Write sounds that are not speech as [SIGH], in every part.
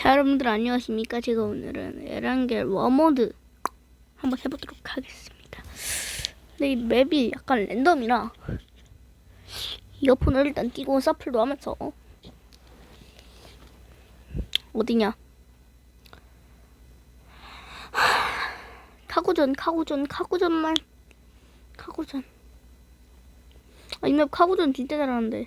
자 여러분들 안녕하십니까? 제가 오늘은 에란겔 워모드 한번 해보도록 하겠습니다. 근데 이 맵이 약간 랜덤이라 이어폰을 일단 끼고 서플도 하면서 어디냐? 카구전 카구전 카구전만 카구전. 아, 이 맵 카구전 진짜 잘하는데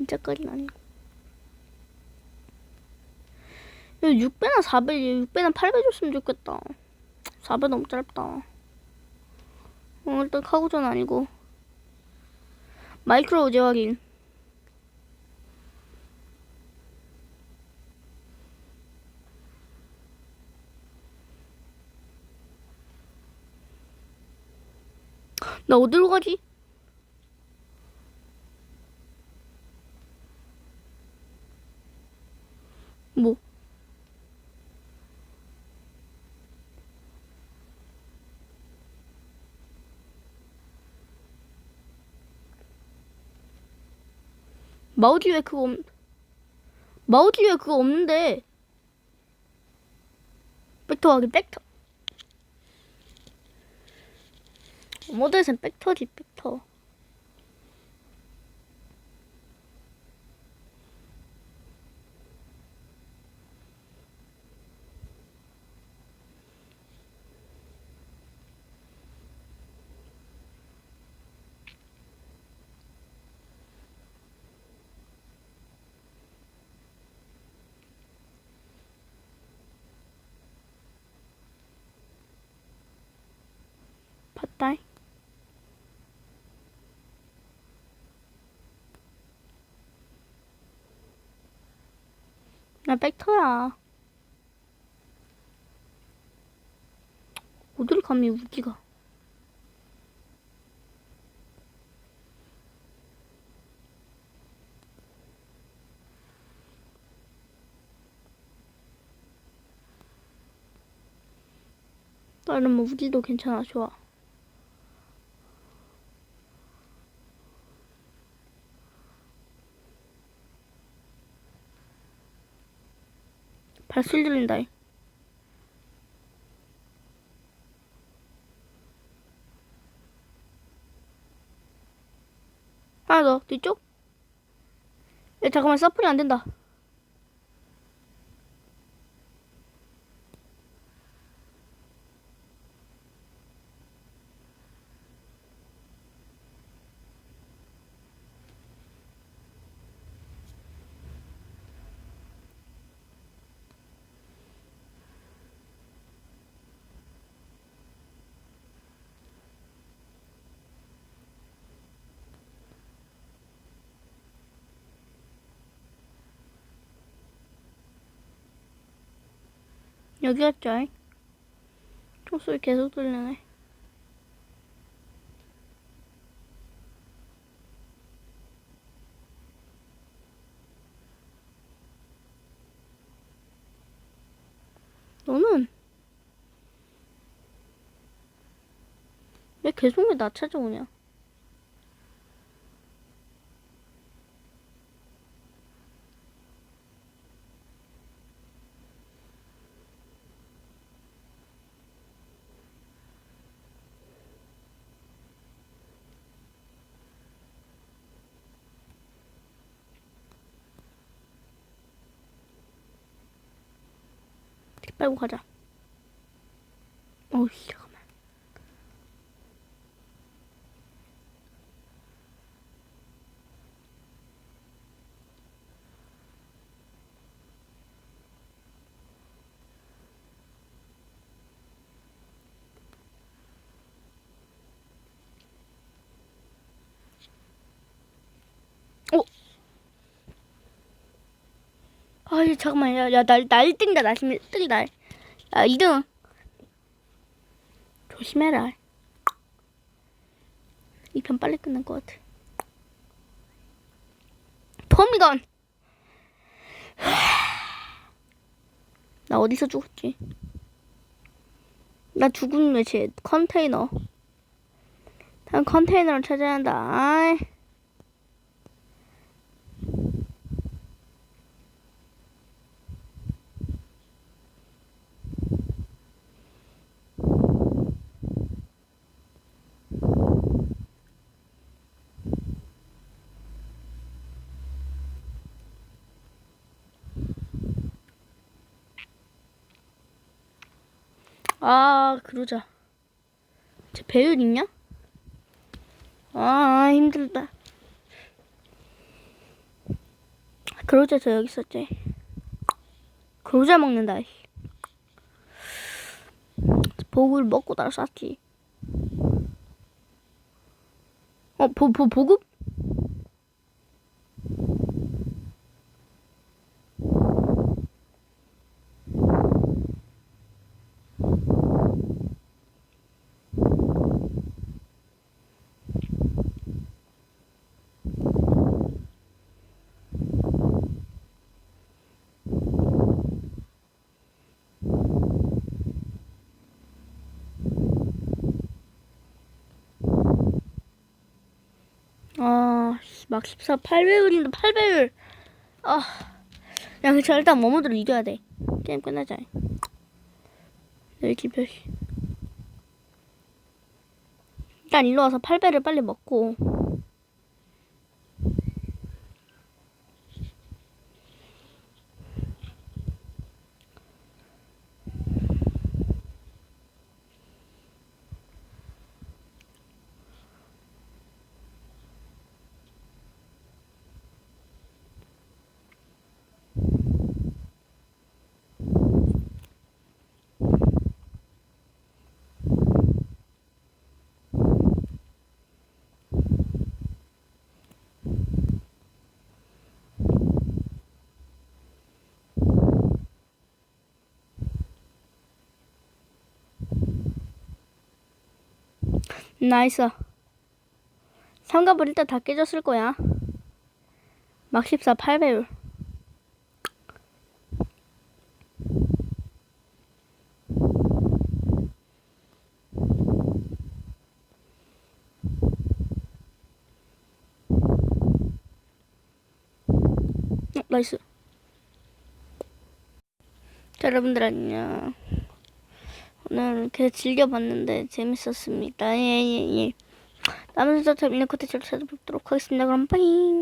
진짜까지는 아니고. 6배나 4배, 6배나 8배 줬으면 좋겠다. 4배 너무 짧다. 어, 일단 카구전 아니고. 마이크로 오제 확인. 나 어디로 가지? 뭐? 마우지 왜 그거 없... 마우지 왜 그거 없는데? 벡터 하기 벡터. 모드에선 벡터지 벡터. 봤다. 나 벡터야. 어딜 감히 우기가. 나는 뭐 우기도 괜찮아, 좋아. 발소리 들린다. 이. 하나 더 뒤쪽. 야 잠깐만 서플이 안 된다. 여기였죠. 이? 총소리 계속 들리네. 너는 왜 계속 왜 나 찾아오냐? 빨고 가자. 어우, 잠깐만. 어? 아이 잠깐만 야 야 날 날 뜬다 나 지금 1등이 날. 야 2등. 조심해라. 이 편 빨리 끝날 것 같아. 토미건. [SIGHS] 나 어디서 죽었지? 나 죽은 매체 컨테이너. 난 컨테이너를 찾아야 한다. 아이. 아 그러자 제 배율 있냐? 아 힘들다 그러자 저 여기 있었지 그러자 먹는다 씨. 보글 먹고 나를 쐈지 어 보, 보, 보급? 아, 씨, 막 14, 8배율인데 8배율. 아, 야, 그쵸, 일단 머머들을 이겨야 돼. 게임 끝나자. 여기 별. 일단 일로 와서 8배를 빨리 먹고. 나이스. 삼갑을 일단 다 깨졌을 거야. 막 14, 8배율. 어, 나이스. 자, 여러분들 안녕. 오늘 이렇게 즐겨봤는데 재밌었습니다. 예, 예, 예. 남은 수다 재밌는 컨텐츠로 찾아뵙도록 하겠습니다. 그럼 빠잉.